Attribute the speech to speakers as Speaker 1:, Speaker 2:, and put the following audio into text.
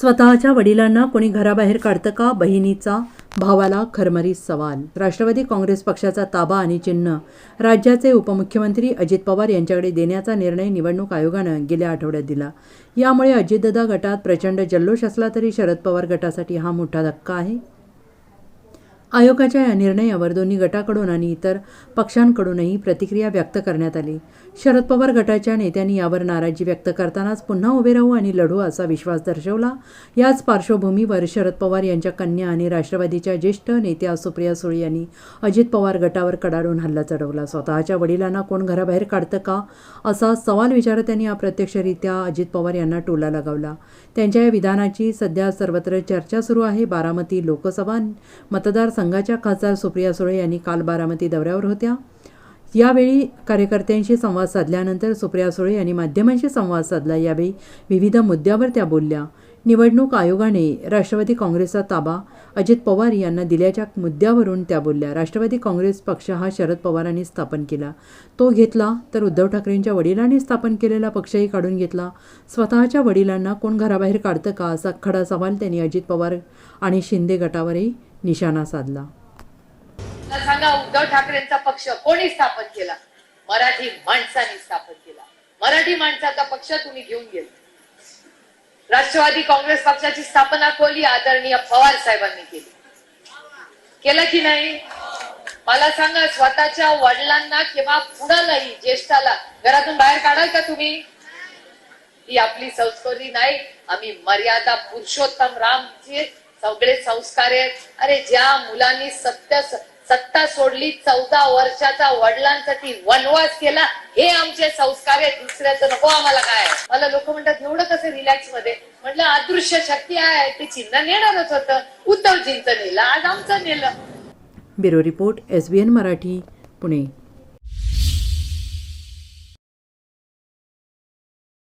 Speaker 1: स्वतःच्या वडिलांना कोणी घराबाहेर काढतं का? बहिणीचा भावाला खरमरी सवाल. राष्ट्रवादी काँग्रेस पक्षाचा ताबा आणि चिन्ह. राज्याचे उपमुख्यमंत्री अजित पवार यांच्याकडे देण्याचा निर्णय निवडणूक आयोगानं गेल्या आठवड्यात दिला. यामुळे अजितदादा गटात प्रचंड जल्लोष असला तरी शरद पवार गटासाठी हा मोठा धक्का आहे. आयोगाच्या या निर्णयावर दोन्ही गटाकडून आणि इतर पक्षांकडूनही प्रतिक्रिया व्यक्त करण्यात आली. शरद पवार गटाच्या नेत्यांनी यावर नाराजी व्यक्त करतानाच पुन्हा उभे राहू आणि लढू असा विश्वास दर्शवला. याच पार्श्वभूमीवर शरद पवार यांच्या कन्या आणि राष्ट्रवादीच्या ज्येष्ठ नेत्या सुप्रिया सुळे यांनी अजित पवार गटावर कडाडून हल्ला चढवला. स्वतःच्या वडिलांना कोण घराबाहेर काढतं का? असा सवाल विचारत त्यांनी अप्रत्यक्षरित्या अजित पवार यांना टोला लगावला. त्यांच्या या विधानाची सध्या सर्वत्र चर्चा सुरू आहे. बारामती लोकसभा मतदार संघाच्या खासदार सुप्रिया सुळे यांनी काल बारामती दौऱ्यावर होत्या. यावेळी कार्यकर्त्यांशी संवाद साधल्यानंतर सुप्रिया सुळे यांनी माध्यमांशी संवाद साधला. यावेळी विविध मुद्द्यावर त्या बोलल्या. निवडणूक आयोगाने राष्ट्रवादी काँग्रेसचा ताबा अजित पवार यांना दिल्याच्या मुद्द्यावरून त्या बोलल्या. राष्ट्रवादी काँग्रेस पक्ष हा शरद पवारांनी स्थापन केला. तो घेतला तर उद्धव ठाकरेंच्या वडिलांनी स्थापन केलेला पक्षही काढून घेतला. स्वतःच्या वडिलांना कोण घराबाहेर काढतं का असा खडा सवाल त्यांनी अजित पवार आणि शिंदे गटावरही निशाणा साधला.
Speaker 2: सांगा उद्धव ठाकरेंचा पक्ष कोणी स्थापन केला? मराठी माणसाने स्थापन केला. मराठी माणसाचा पक्ष तुम्ही घेऊन गेले. राष्ट्रवादी काँग्रेस पक्षाची स्थापना कोली आदरणीय पवार साहेबांनी केली. केलं की नाही? मला सांगा स्वतःच्या वडिलांना किंवा कुणालाही ज्येष्ठाला घरातून बाहेर काढाल का तुम्ही? ही आपली संस्कृती नाही. आम्ही मर्यादा पुरुषोत्तम रामचे सगळे संस्कार आहेत. अरे ज्या मुलांनी सत्य सत्ता सोडली चौदा वर्षाचा वडिलांसाठी वनवास केला हे आमचे संस्कार आहेत. दुसऱ्याचं नको आम्हाला काय? मला लोक म्हणतात एवढं कसं रिलॅक्समध्ये? म्हटलं अदृश्य शक्ती आहे ते चिन्ह नेणारच होतं. उद्धवजींचं नेलं आज आमचं नेलं.
Speaker 1: Bureau report S B N Marathi Pune.